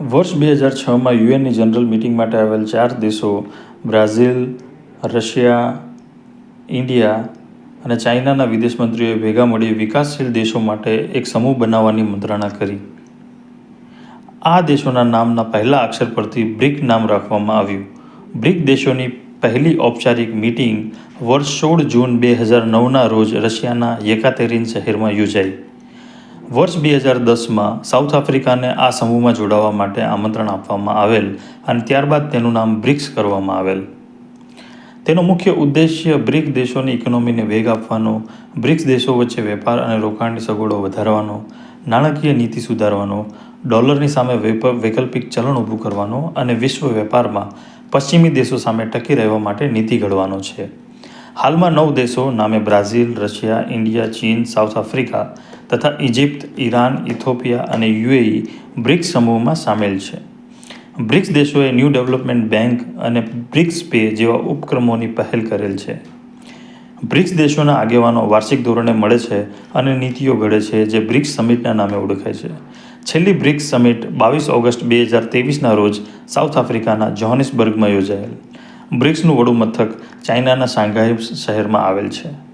વર્ષ બે હજાર છમાં યુએનની જનરલ મિટિંગ માટે આવેલ ચાર દેશો, બ્રાઝિલ, રશિયા, ઇન્ડિયા અને ચાઇનાના વિદેશ મંત્રીઓએ ભેગા મળી વિકાસશીલ દેશો માટે એક સમૂહ બનાવવાની મંત્રણા કરી. આ દેશોના નામના પહેલા અક્ષર પરથી બ્રિક નામ રાખવામાં આવ્યું. બ્રિક દેશોની પહેલી ઔપચારિક મીટિંગ વર્ષ સોળ જૂન બે હજાર નવના રોજ રશિયાના યેકાતેરિન શહેરમાં યોજાઈ. વર્ષ બે હજાર દસમાં સાઉથ આફ્રિકાને આ સમૂહમાં જોડાવા માટે આમંત્રણ આપવામાં આવેલ અને ત્યારબાદ તેનું નામ બ્રિક્સ કરવામાં આવેલ. તેનો મુખ્ય ઉદ્દેશ્ય બ્રિક દેશોની ઇકોનોમીને વેગ આપવાનો, બ્રિક્સ દેશો વચ્ચે વેપાર અને રોકાણની સગવડો વધારવાનો, નાણાકીય નીતિ સુધારવાનો, ડોલરની સામે વૈકલ્પિક ચલણ ઊભું કરવાનો અને વિશ્વ વેપારમાં પશ્ચિમી દેશો સામે ટકી રહેવા માટે નીતિ ઘડવાનો છે. હાલમાં નવ દેશો, નામે બ્રાઝિલ, રશિયા, ઇન્ડિયા, ચીન, સાઉથ આફ્રિકા તથા ઇજિપ્ત ઈરાન, ઇથોપિયા અને યુએઈ બ્રિક્સ સમૂહમાં સામેલ છે. બ્રિક્સ દેશોએ ન્યૂ ડેવલપમેન્ટ બેંક અને બ્રિક્સ પે જેવા ઉપક્રમોની પહેલ કરેલ છે. બ્રિક્સ દેશોના આગેવાનો વાર્ષિક ધોરણે મળે છે અને નીતિઓ ઘડે છે જે બ્રિક્સ સમિટના નામે ઓળખાય છે. છેલ્લી બ્રિક્સ સમિટ બાવીસ ઓગસ્ટ બે હજાર તેવીસના રોજ સાઉથ આફ્રિકાના જોહાનિસબર્ગમાં યોજાયેલ. બ્રિક્સનું વડું મથક ચાઇનાના શાંઘાઈ શહેરમાં આવેલ છે.